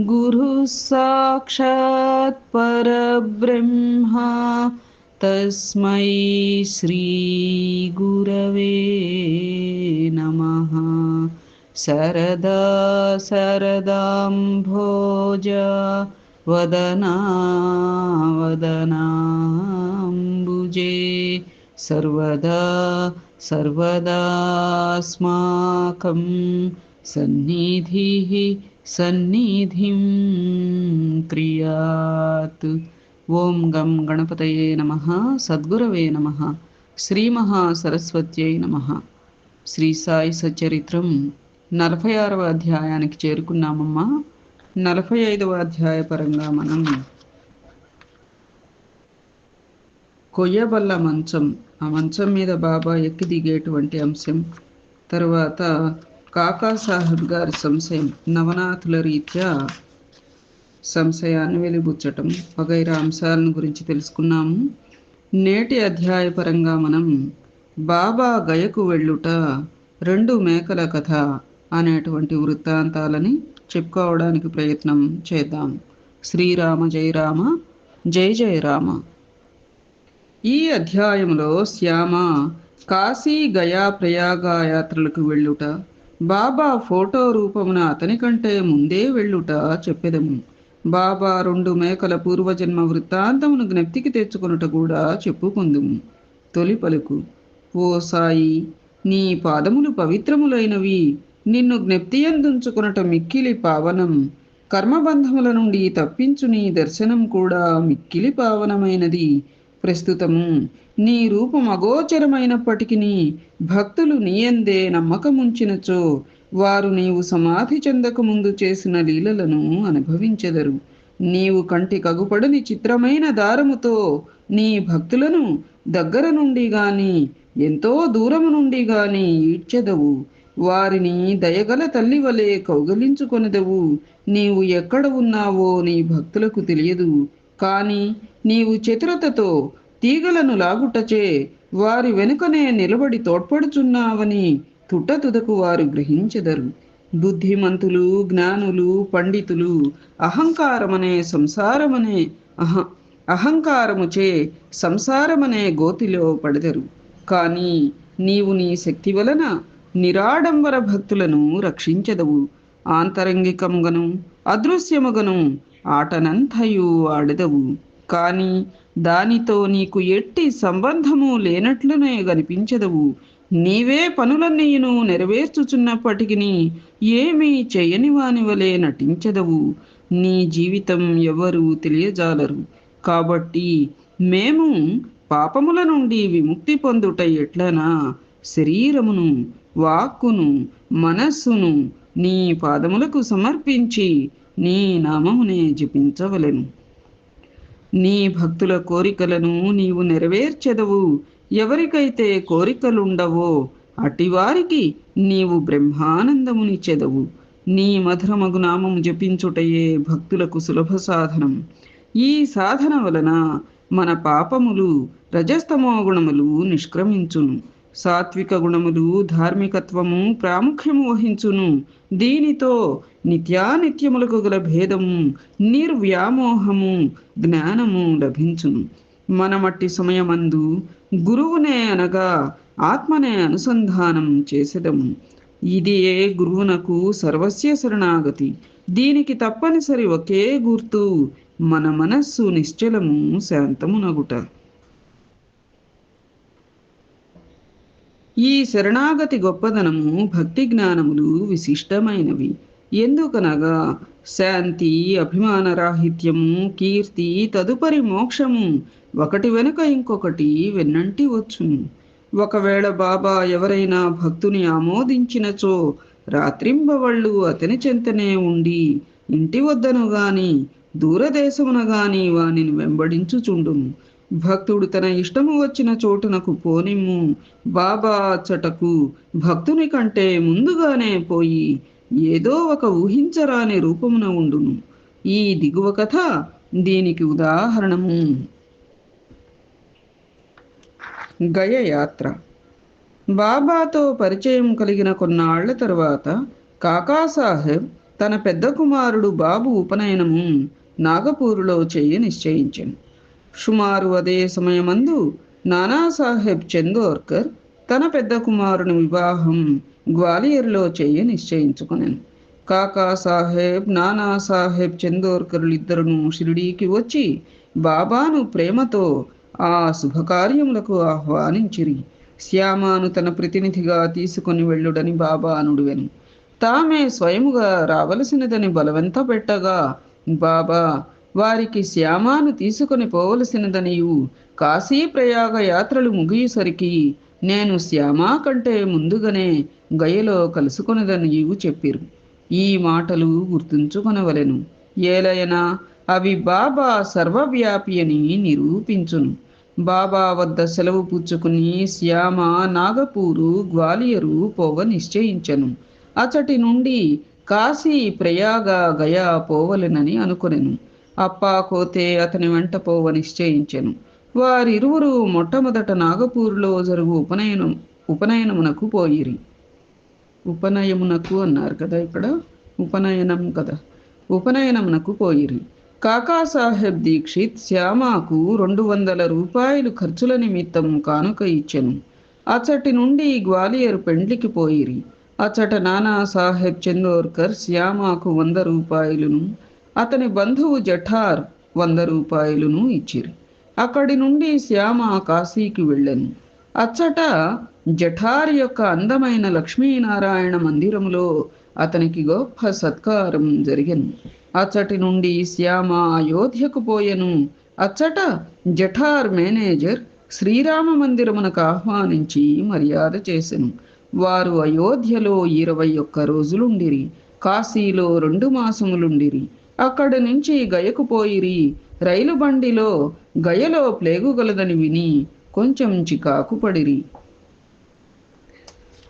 गुरुः साक्षात् परब्रह्मा तस्मै श्रीगुरवे नमः। सरदा सरदाम्भोज वदना वदनाम्बुजे। सर्वदा सर्वदास्माकं सन्निधिः సన్నిధిం క్రియాత్. ఓం గం గణపతయే నమ. సద్గురవే నమ. శ్రీ మహాసరస్వత్యై నమ. శ్రీ సాయి సచరిత్రం నలభై ఆరవ అధ్యాయానికి చేరుకున్నామమ్మా. నలభై ఐదవ అధ్యాయ పరంగా మనం కొయ్యబల్ల మంచం ఆ మంచం మీద బాబా ఎక్కి దిగేటువంటి అంశం. తరువాత కాకా సాహెబ్ గారి సంశయం నవనాథుల రీత్యా సంశయాన్ని వెలిబుచ్చటం వగైరా అంశాలను గురించి తెలుసుకున్నాము. నేటి అధ్యాయపరంగా మనం బాబా గయకు వెళ్ళుట రెండు మేకల కథ అనేటువంటి వృత్తాంతాలని చెప్పుకోవడానికి ప్రయత్నం చేద్దాం. శ్రీరామ జయ రామ జయ జయ రామ. ఈ అధ్యాయంలో శ్యామ కాశీ గయా ప్రయాగ యాత్రలకు వెళ్ళుట బాబా ఫోటో రూపమున అతని కంటే ముందే వెళ్ళుట చెప్పెదము. బాబా రెండు మేకల పూర్వజన్మ వృత్తాంతమును జ్ఞప్తికి తెచ్చుకొనుట కూడా చెప్పుకుందుము. తొలి పలుకు ఓ సాయి నీ పాదములు పవిత్రములైనవి. నిన్ను జ్ఞప్తియందుంచుకొనుట మిక్కిలి పావనం. కర్మబంధముల నుండి తప్పించు నీ దర్శనం కూడా మిక్కిలి పావనమైనది. ప్రస్తుతము. నీ రూపం అగోచరమైనప్పటికీ భక్తులు నీయందే నమ్మకముంచినచో వారు నీవు సమాధి చెందక ముందు చేసిన లీలలను అనుభవించెదరు. నీవు కంటి కగుపడని చిత్రమైన దారముతో నీ భక్తులను దగ్గర నుండి గాని ఎంతో దూరము నుండి గాని ఈడ్చెదవు. వారిని దయగల తల్లి వలె కౌగలించుకొనదవు. నీవు ఎక్కడ ఉన్నావో నీ భక్తులకు తెలియదు. కాని నీవు చతురతతో తీగలను లాగుటచే వారి వెనుకనే నిలబడి తోడ్పడుచున్నావని తుట్టతుదకు వారు గ్రహించెదరు. బుద్ధిమంతులు జ్ఞానులు పండితులు అహంకారమనే సంసారమనే అహ అహంకారముచే సంసారమనే గోతిలో పడదరు. కానీ నీవు నీ శక్తి వలన నిరాడంబర భక్తులను రక్షించదవు. ఆంతరంగికముగను అదృశ్యముగను ఆటనంతయు ఆడెదవు. కానీ దానితో నీకు ఎట్టి సంబంధము లేనట్లునే కనిపించదవు నీవే పనులన్నీయును నెరవేర్చుచున్నప్పటికీ ఏమీ చేయని వాని వలె నటించదవు. నీ జీవితం ఎవరు తెలియజాలరు. కాబట్టి మేము పాపముల నుండి విముక్తి పొందుట ఎట్లనా? శరీరమును వాక్కును మనస్సును నీ పాదములకు సమర్పించి నీ నామమునే జపించవలెను. నీ భక్తుల కోరికలను నీవు నెరవేర్చెదవు. ఎవరికైతే కోరికలుండవో అటివారికి నీవు బ్రహ్మానందమునిచ్చెదవు నీ మధురమగు నామము జపించుటయే భక్తులకు సులభ సాధనం. ఈ సాధన వలన మన పాపములు రజస్తమో గుణములు నిష్క్రమించును. సాత్విక గుణములు ధార్మికత్వము ప్రాముఖ్యము వహించును. దీనితో నిత్యానిత్యములకు గల భేదము నిర్వ్యామోహము జ్ఞానము లభించును. మనమట్టి సమయమందు గురువునే అనగా ఆత్మనే అనుసంధానం చేసేదము. ఇది ఏ గురువునకు సర్వస్య శరణాగతి. దీనికి తప్పనిసరి ఒకే గుర్తు మన మనస్సు నిశ్చలము శాంతమునగుట. ఈ శరణాగతి గొప్పదనము భక్తి జ్ఞానములు విశిష్టమైనవి. ఎందుకనగా శాంతి అభిమానరాహిత్యము కీర్తి తదుపరి మోక్షము ఒకటి వెనుక ఇంకొకటి వెన్నంటి వచ్చును. ఒకవేళ బాబా ఎవరైనా భక్తుని ఆమోదించినచో రాత్రింబవళ్ళు అతని చెంతనే ఉండి ఇంటి వద్దను గాని దూరదేశమున గాని వానిని వెంబడించుచుండును. భక్తుడు తన ఇష్టము వచ్చిన చోటునకు పోనిమ్ము. బాబా అచ్చటకు భక్తుని కంటే ముందుగానే పోయి ఏదో ఒక ఊహించరాని రూపమున ఉండును. ఈ దిగువ కథ దీనికి ఉదాహరణము. గయ యాత్ర బాబాతో పరిచయం కలిగిన కొన్నాళ్ళ తరువాత కాకాసాహెబ్ తన పెద్ద కుమారుడు బాబు ఉపనయనము నాగపూరులో చేయ నిశ్చయించాను. సుమారు అదే సమయమందు నానాసాహెబ్ చందోర్కర్ తన పెద్ద కుమారుని వివాహం గ్వాలియర్లో చేయ నిశ్చయించుకున్నాను కాకాసాహెబ్ నానాసాహెబ్ చందోర్కర్లు ఇద్దరును షిరిడీకి వచ్చి బాబాను ప్రేమతో ఆ శుభకార్యములకు ఆహ్వానించిరి. శ్యామాను తన ప్రతినిధిగా తీసుకొని వెళ్ళుడని బాబా అనుడువెను. తామే స్వయముగా రావలసినదని బలవంత పెట్టగా బాబా వారికి శ్యామాను తీసుకొని పోవలసినదనియు. కాశీ ప్రయాగ యాత్రలు ముగియసరికి నేను శ్యామా కంటే ముందుగానే గయలో కలుసుకొనదనియు చెప్పిరు. ఈ మాటలు గుర్తుంచుకొనవలెను. ఏలయనా అవి బాబా సర్వవ్యాపి అని నిరూపించును. బాబా వద్ద సెలవు పుచ్చుకుని శ్యామ నాగపూరు గ్వాలియరు పోవ నిశ్చయించను. అచటి నుండి కాశీ ప్రయాగ గయా పోవలెనని అనుకొనెను. అప్పా కోతే అతని వెంట పోవ నిశ్చయించెను. వారిరువురు మొట్టమొదట నాగపూర్లో జరుగు ఉపనయనం ఉపనయనమునకు పోయిరి. ఉపనయమునకు అన్నారు కదా ఇక్కడ? ఉపనయనం కదా. ఉపనయనమునకు పోయిరి. కాకాసాహెబ్ దీక్షిత్ శ్యామాకు రెండు వందల రూపాయలు ఖర్చుల నిమిత్తం కానుక ఇచ్చెను. అచ్చటి నుండి గ్వాలియర్ పెండ్లికి పోయిరి. అచ్చట నానా సాహెబ్ చందోర్కర్ శ్యామాకు వంద రూపాయలను అతని బంధువు జఠార్ వంద రూపాయలను ఇచ్చిరి. అక్కడి నుండి శ్యామ కాశీకి వెళ్ళాను. అచ్చట జఠార్ యొక్క అందమైన లక్ష్మీనారాయణ మందిరములో అతనికి గొప్ప సత్కారం జరిగను. అచ్చటి నుండి శ్యామ అయోధ్యకు పోయెను. అచ్చట జఠార్ మేనేజర్ శ్రీరామ మందిరమునకు ఆహ్వానించి మర్యాద చేసెను. వారు అయోధ్యలో ఇరవై ఒక్క రోజులుండిరి. కాశీలో రెండు మాసములుండిరి. అక్కడి నుంచి గయకు పోయిరి రైలు బండిలో గయలో ప్లేగు గలదని విని కొంచెం చికాకు పడిరి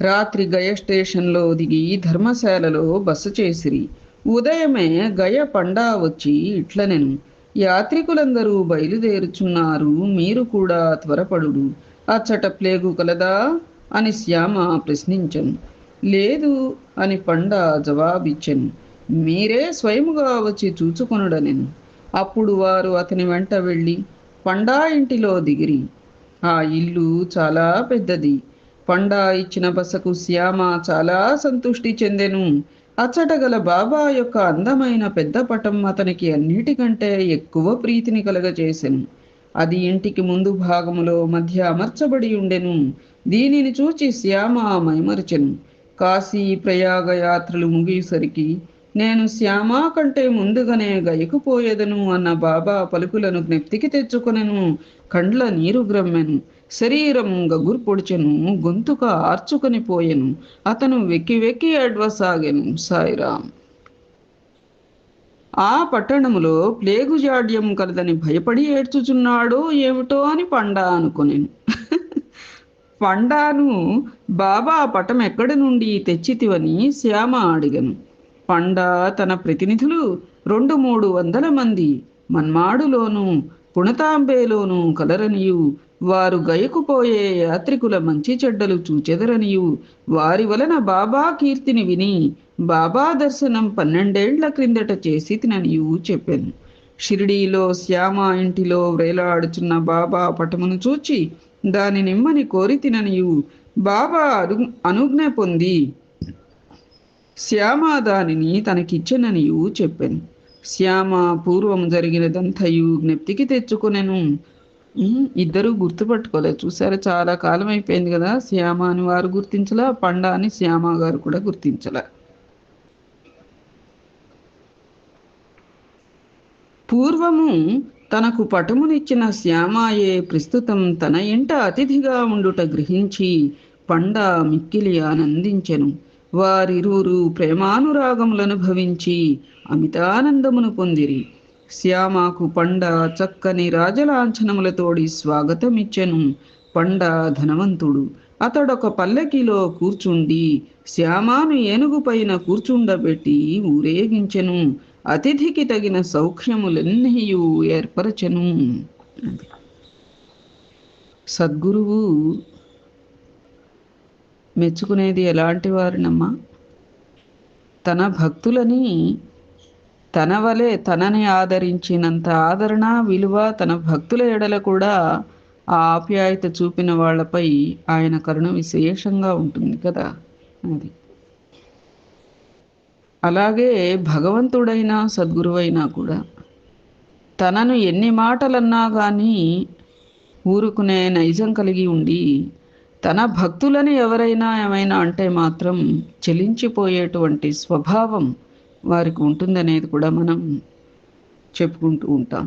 రాత్రి గయ స్టేషన్లో దిగి ధర్మశాలలో బస చేసిరి. ఉదయమే గయ పండా వచ్చి ఇట్లనెను. యాత్రికులందరూ బయలుదేరుచున్నారు. మీరు కూడా త్వరపడుడు. అచ్చట ప్లేగు కలదా? అని శ్యామ ప్రశ్నించను. లేదు అని పండా జవాబిచ్చెను. మీరే స్వయముగా వచ్చి చూచుకొనుడనెను అప్పుడు వారు అతని వెంట వెళ్ళి పండా ఇంటిలో దిగిరి. ఆ ఇల్లు చాలా పెద్దది. పండా ఇచ్చిన బసకు శ్యామ చాలా సంతుష్టి చెందెను. అచ్చట గల బాబా యొక్క అందమైన పెద్ద పటం అతనికి అన్నిటికంటే ఎక్కువ ప్రీతిని కలగచేసెను అది ఇంటికి ముందు భాగములో మధ్య అమర్చబడి ఉండెను. దీనిని చూచి శ్యామ మైమరిచెను. కాశీ ప్రయాగ యాత్రలు ముగిసరికి నేను శ్యామా కంటే ముందుగానే గయకుపోయేదను అన్న బాబా పలుకులను జ్ఞప్తికి తెచ్చుకొనెను. కండ్ల నీరు గ్రమ్మెను. శరీరం గగుర్ పొడిచెను. గొంతుక ఆర్చుకొని పోయెను. అతను వెక్కి వెక్కి అడ్వసాగెను. సాయిరామ్. ఆ పట్టణములో ప్లేగు జాడ్యం కలదని భయపడి ఏడ్చుచున్నాడో ఏమిటో అని పండా అనుకొనెను. పండాను బాబా పటం ఎక్కడి నుండి తెచ్చితివని? శ్యామ అడిగను. పండా తన ప్రతినిధులు రెండు మూడు వందల మంది. మన్మాడులోను పుణతాంబేలోను కలరనియు. వారు గయకుపోయే యాత్రికుల మంచి చెడ్డలు చూచెదరనియు. వారి వలన బాబా కీర్తిని విని బాబా దర్శనం పన్నెండేండ్ల క్రిందట చేసి తిననియు చెప్పాను. షిరిడీలో శ్యామ ఇంటిలో వ్రేలాడుచున్న బాబా పటమును చూచి దాని నిమ్మని కోరి తిననియు. బాబా అను అనుజ్ఞ పొంది శ్యామ దానిని తనకిచ్చెననియు చెప్పాను. శ్యామ పూర్వం జరిగినదంతయు జ్ఞప్తికి తెచ్చుకొనెను. ఇద్దరు గుర్తుపట్టుకోలేదు చూసారా చాలా కాలం అయిపోయింది కదా. శ్యామ అని వారు గుర్తించలా పండ అని శ్యామ గారు కూడా గుర్తించలే. పూర్వము తనకు పటమునిచ్చిన శ్యామాయే ప్రస్తుతం తన ఇంట అతిథిగా ఉండుట గ్రహించి పండ మిక్కిలి ఆనందించెను వారిరువురు ప్రేమానురాగములను భవించి అమితానందమును పొందిరి. శ్యామాకు పండ చక్కని రాజలాంఛనములతోడి స్వాగతమిచ్చెను. పండ ధనవంతుడు. అతడొక పల్లకిలో కూర్చుండి శ్యామాను ఏనుగు పైన కూర్చుండబెట్టి ఊరేగించెను. అతిథికి తగిన సౌఖ్యములెన్నయూ ఏర్పరచెను. సద్గురువు మెచ్చుకునేది ఎలాంటి వారినమ్మా తన భక్తులని తన వలె తనని ఆదరించినంత ఆదరణ విలువ తన భక్తుల ఎడల కూడా ఆ ఆప్యాయత చూపిన వాళ్ళపై ఆయన కరుణ విశేషంగా ఉంటుంది కదా అది. అలాగే భగవంతుడైనా సద్గురువైనా కూడా తనను ఎన్ని మాటలన్నా కానీ ఊరుకునే నైజం కలిగి ఉండి తన భక్తులని ఎవరైనా ఏమైనా అంటే మాత్రం చెలించిపోయేటువంటి స్వభావం వారికి ఉంటుందనేది కూడా మనం చెప్పుకుంటూ ఉంటాం.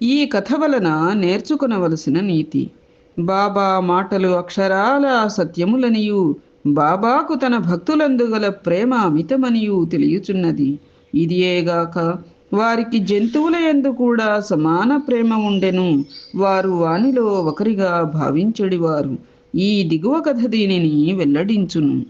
ఈ కథ వలన నేర్చుకునవలసిన నీతి బాబా మాటలు అక్షరాల సత్యములనియు బాబాకు తన భక్తులందు గల ప్రేమ అమితమనియు తెలియచున్నది ఇదియేగాక వారికి జంతువుల ఎందు కూడా సమాన ప్రేమ ఉండెను. వారు వానిలో ఒకరిగా భావించడివారు. ఈ దిగువ కథ దీనిని వెల్లడించును.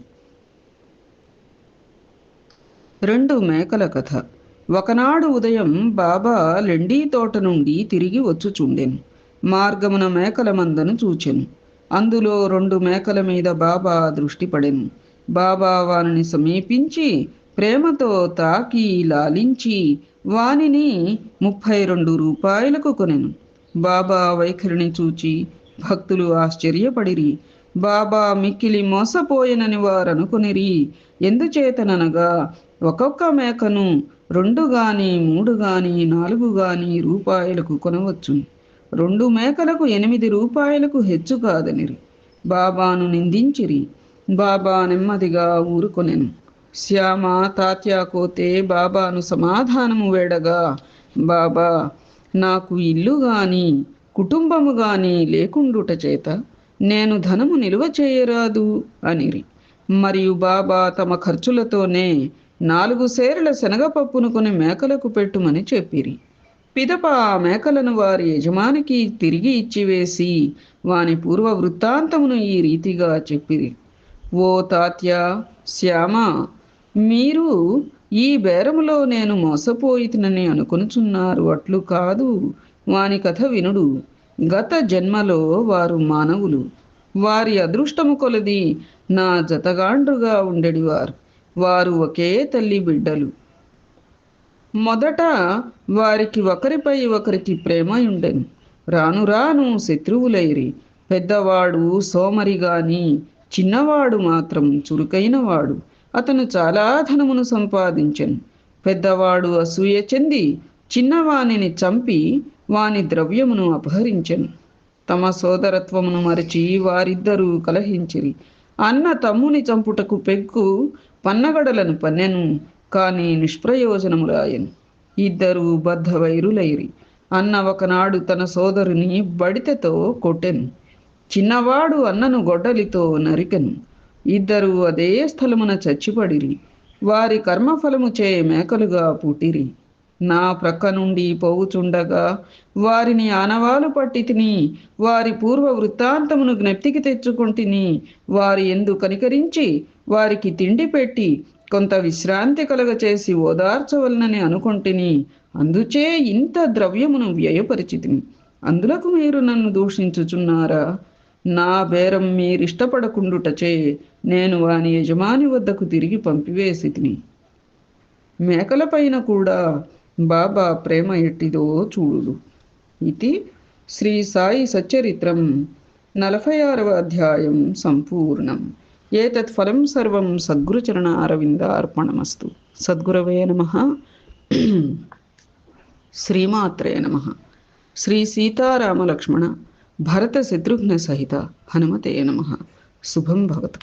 రెండు మేకల కథ. ఒకనాడు ఉదయం బాబా లెండీ తోట నుండి తిరిగి వచ్చుచుండెను. మార్గమున మేకల మందను చూచెను. అందులో రెండు మేకల మీద బాబా దృష్టి పడెను. బాబా వారిని సమీపించి ప్రేమతో తాకి లాలించి వానిని ముప్పై రెండు రూపాయలకు కొనెను. బాబా వైఖరిని చూచి భక్తులు ఆశ్చర్యపడిరి. బాబా మిక్కిలి మోసపోయినని వారనుకునిరి. ఎందుచేతననగా ఒక్కొక్క మేకను రెండు గాని మూడు గాని నాలుగు గాని రూపాయలకు కొనవచ్చు రెండు మేకలకు ఎనిమిది రూపాయలకు హెచ్చు కాదనిరి. బాబాను నిందించిరి. బాబా నెమ్మదిగా ఊరుకొనెను. శ్యామ తాత్యా కోతే బాబాను సమాధానము వేడగా బాబా నాకు ఇల్లు గాని కుటుంబము గాని లేకుండుట చేత నేను ధనము నిలువ చేయరాదు అనిరి. మరియు బాబా తమ ఖర్చులతోనే నాలుగు సేరల శనగపప్పును కొని మేకలకు పెట్టుమని చెప్పిరి. పిదప ఆ మేకలను వారి యజమానికి తిరిగి ఇచ్చివేసి వాని పూర్వ వృత్తాంతమును ఈ రీతిగా చెప్పిరి. ఓ తాత్య శ్యామ మీరు ఈ బేరములో నేను మోసపోయితునని అనుకొనుచున్నారు. అట్లు కాదు వాని కథ వినుడు. గత జన్మలో వారు మానవులు. వారి అదృష్టము కొలది నా జతగాండ్రుగా ఉండెడివారు. వారు ఒకే తల్లి బిడ్డలు. మొదట వారికి ఒకరిపై ఒకరికి ప్రేమ ఉండెను రాను రాను శత్రువులైరి. పెద్దవాడు సోమరి గాని చిన్నవాడు మాత్రం చురుకైనవాడు. అతను చాలా ధనమును సంపాదించెను. పెద్దవాడు అసూయ చెంది చిన్నవానిని చంపి వాని ద్రవ్యమును అపహరించెను. తమ సోదరత్వమును మరచి వారిద్దరూ కలహించిరి. అన్న తమ్ముని చంపుటకు పెగ్గు పన్నగడలను పన్నెను కానీ నిష్ప్రయోజనములాయను ఇద్దరు బద్ధవైరులైరి. అన్న ఒకనాడు తన సోదరుని బడితెతో కొట్టెను. చిన్నవాడు అన్నను గొడ్డలితో నరికెను. ఇద్దరు అదే స్థలమున చచ్చిపడిరి. వారి కర్మఫలము చే మేకలుగా పుట్టిరి. నా ప్రక్క నుండి పోవుచుండగా వారిని ఆనవాలు పట్టి తిని వారి పూర్వ వృత్తాంతమును జ్ఞప్తికి తెచ్చుకుంటుని వారి ఎందు కనికరించి వారికి తిండి పెట్టి కొంత విశ్రాంతి కలగచేసి ఓదార్చవలనని అనుకొంటిని అందుచే ఇంత ద్రవ్యమును వ్యయపరిచితిని అందులకు మీరు నన్ను దూషించుచున్నారా? నా బేరం మీరిష్టపడకుండుటచే నేను వాని యజమాని వద్దకు తిరిగి పంపివేసి తిని మేకలపైన కూడా బాబా ప్రేమ ఎట్టిదో చూడు ఇది శ్రీ సాయి సచ్చరిత్రం నలభై ఆరవ అధ్యాయం సంపూర్ణం. ఏతత్ ఫలం సర్వం సద్గురుచరణ అరవింద అర్పణమస్తు. సద్గురవే నమ. శ్రీమాత్రే నమ. శ్రీ సీతారామ లక్ష్మణ భరత శత్రుఘ్న సహిత హనుమతే నమ శుభం భవతు